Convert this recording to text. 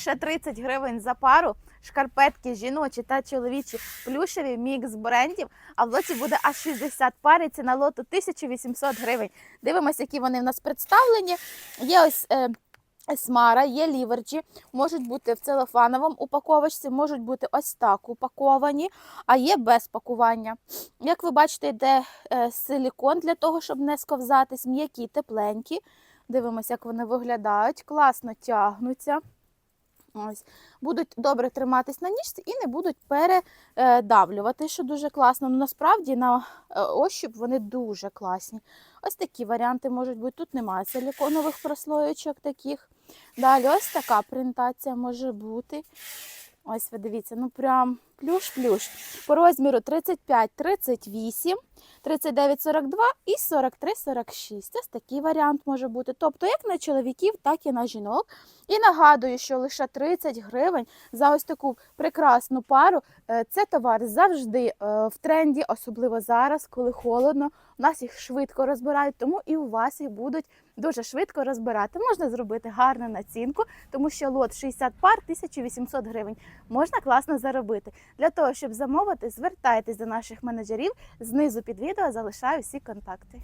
Ще 30 гривень за пару, шкарпетки жіночі та чоловічі, плюшеві мікс брендів. А в лоті буде аж 60 пар і ціна лоту 1800 гривень. Дивимося, які вони в нас представлені. Є ось е, Есмара, є ліверджі, можуть бути в целофановому упаковочці, можуть бути ось так упаковані, а є без пакування. Як ви бачите, йде е, силікон для того, щоб не сковзатись, м'які, тепленькі. Дивимося, як вони виглядають, класно тягнуться. Ось. Будуть добре триматись на ніжці і не будуть передавлювати, що дуже класно. Ну, насправді на е, ощуп вони дуже класні. Ось такі варіанти можуть бути. Тут немає силіконових прослоєчок таких. Далі ось така принтація може бути. Ось ви дивіться, ну прям плюш-плюш. По розміру 35-38, 39-42 і 43-46. Ось такий варіант може бути. Тобто як на чоловіків, так і на жінок. І нагадую, що лише 30 гривень за ось таку прекрасну пару. Е, Це товар завжди е, в тренді, особливо зараз, коли холодно. У нас їх швидко розбирають, тому і у вас їх будуть дуже швидко розбирати. Можна зробити гарну націнку, тому що лот 60 пар 1800 гривень. Можна класно заробити. Для того, щоб замовити, звертайтесь до наших менеджерів. Знизу під відео залишаю всі контакти.